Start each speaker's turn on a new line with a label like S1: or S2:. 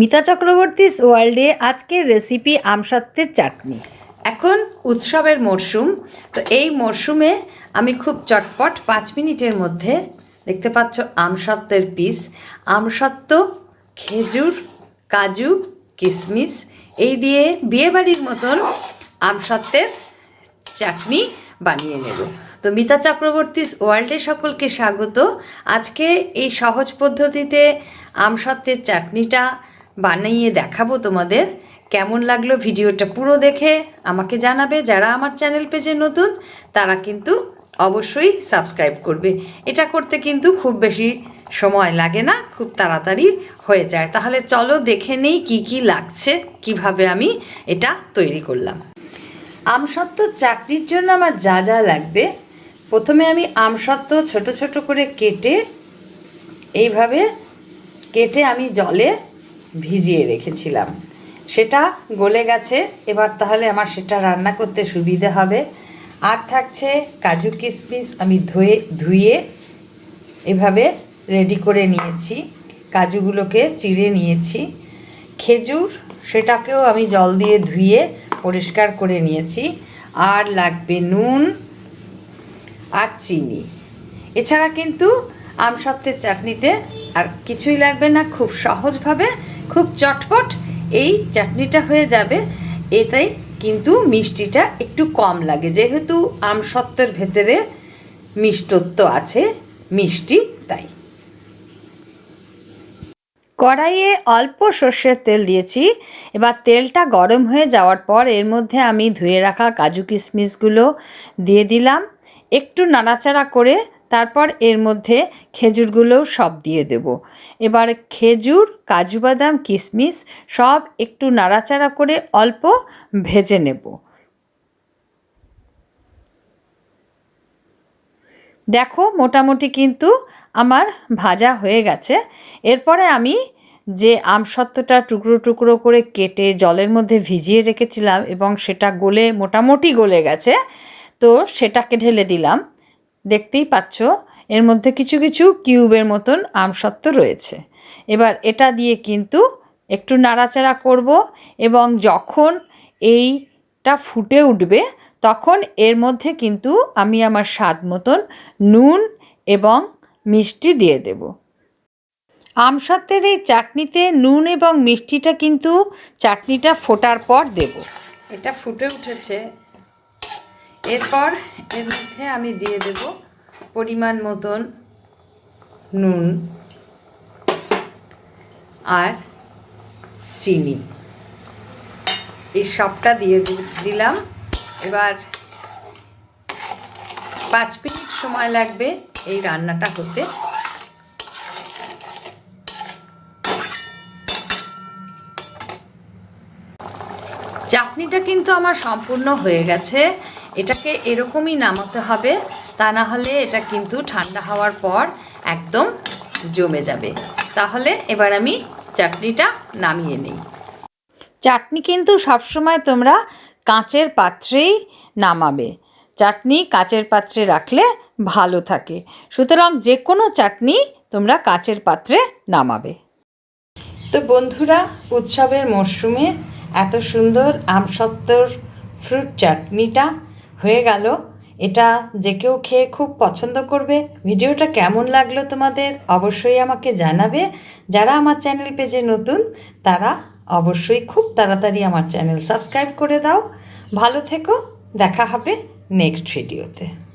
S1: মিতা চক্রবর্তীস ওয়ার্ল্ডে আজকের রেসিপি আমসত্ত্বের চাটনি। এখন উৎসবের মরশুম, তো এই মরশুমে আমি খুব চটপট পাঁচ মিনিটের মধ্যে দেখতে পাচ্ছ আমসত্ত্বের পিস। আমসত্ত্ব খেজুর, কাজু কিশমিশ এই দিয়ে বিয়েবাড়ির মতন আমসত্ত্বের চাটনি বানিয়ে নেব। তো মিতা চক্রবর্তীস ওয়ার্ল্ডে সকলকে স্বাগত। আজকে এই সহজ পদ্ধতিতে আমসত্ত্বের চাটনিটা বানিয়ে দেখাবো তোমাদের। কেমন লাগল ভিডিওটা পুরো দেখে আমাকে জানাবে যারা আমার চ্যানেল পেজে নতুন, তারা কিন্তু অবশ্যই সাবস্ক্রাইব করবে। এটা করতে কিন্তু খুব বেশি সময় লাগে না, খুব তাড়াতাড়ি হয়ে যায়। তাহলে চলো দেখে নেই কি কি লাগছে, কীভাবে আমি এটা তৈরি করলাম। আমসত্ত্ব চাটনির জন্য আমার যা যা লাগবে, প্রথমে আমি আমসত্ত্ব ছোট ছোট করে কেটে, এইভাবে কেটে আমি জলে ভিজিয়ে রেখেছিলাম। সেটা গলে গেছে, এবার তাহলে আমার সেটা রান্না করতে সুবিধে হবে। আর থাকছে কাজু কিশমিশ আমি ধুয়ে ধুয়ে এভাবে রেডি করে নিয়েছি। কাজুগুলোকে চিড়ে নিয়েছি। খেজুর সেটাকেও আমি জল দিয়ে ধুয়ে পরিষ্কার করে নিয়েছি। আর লাগবে নুন আর চিনি। এছাড়া কিন্তু আমসত্ত্বের চাটনিতে আর কিছুই লাগবে না, খুব সহজভাবে খুব চটপট এই চাটনিটা হয়ে যাবে। এটাই কিন্তু মিষ্টিটা একটু কম লাগে। যেহেতু আমসত্ত্বের ভেতরে মিষ্টত্ব আছে, মিষ্টি তাই। কড়াইয়ে অল্প সর্ষের তেল দিয়েছি। এবার তেলটা গরম হয়ে যাওয়ার পর এর মধ্যে আমি ধুয়ে রাখা কাজু কিশমিশগুলো দিয়ে দিলাম। একটু নাড়াচাড়া করে তারপর এর মধ্যে খেজুরগুলোও সব দিয়ে দেব। এবার খেজুর, কাজু বাদাম কিশমিশ সব একটু নাড়াচাড়া করে অল্প ভেজে নেব। দেখো মোটামুটি কিন্তু আমার ভাজা হয়ে গেছে। এরপরে আমি যে আমসত্ত্বটা টুকরো টুকরো করে কেটে জলের মধ্যে ভিজিয়ে রেখেছিলাম এবং সেটা গলে মোটামুটি গলে গেছে, তো সেটাকে ঢেলে দিলাম। দেখতেই পাচ্ছ, এর মধ্যে কিছু কিছু কিউবের মতন আমসত্ত্ব রয়েছে। এবার এটা দিয়ে কিন্তু একটু নাড়াচাড়া করব এবং যখন এইটা ফুটে উঠবে, তখন এর মধ্যে কিন্তু আমি আমার স্বাদ মতন নুন এবং মিষ্টি দিয়ে দেব। আমসত্ত্বের এই চাটনিতে নুন এবং মিষ্টিটা কিন্তু চাটনিটা ফোটার পর দেব। এটা ফুটে উঠেছে। এরপর এর মধ্যে আমি দিয়ে দেব পরিমাণ মতন নুন আর চিনি। এই সবটা দিয়ে দিলাম। এবার পাঁচ মিনিট সময় লাগবে এই রান্নাটা হতে। চাটনিটা কিন্তু আমার সম্পূর্ণ হয়ে গেছে। এটাকে এরকমই নামাতে হবে, তা না হলে এটা কিন্তু ঠান্ডা হওয়ার পর একদম জমে যাবে। তাহলে এবার আমি চাটনিটা নামিয়ে নিই। চাটনি কিন্তু সবসময় তোমরা কাঁচের পাত্রেই নামাবে। চাটনি কাঁচের পাত্রে রাখলে ভালো থাকে। সুতরাং যে কোনো চাটনি তোমরা কাঁচের পাত্রে নামাবে। তো বন্ধুরা, উৎসবের মরশুমে এত সুন্দর আমসত্ত্বর ফ্রুট চাটনিটা হয়ে গেল। এটা যে কেউ খেয়ে খুব পছন্দ করবে। ভিডিওটা কেমন লাগল তোমাদের অবশ্যই আমাকে জানাবে। যারা আমার চ্যানেল পেজে নতুন, তারা অবশ্যই খুব তাড়াতাড়ি আমার চ্যানেল সাবস্ক্রাইব করে দাও। ভালো থেকো, দেখা হবে নেক্সট ভিডিওতে।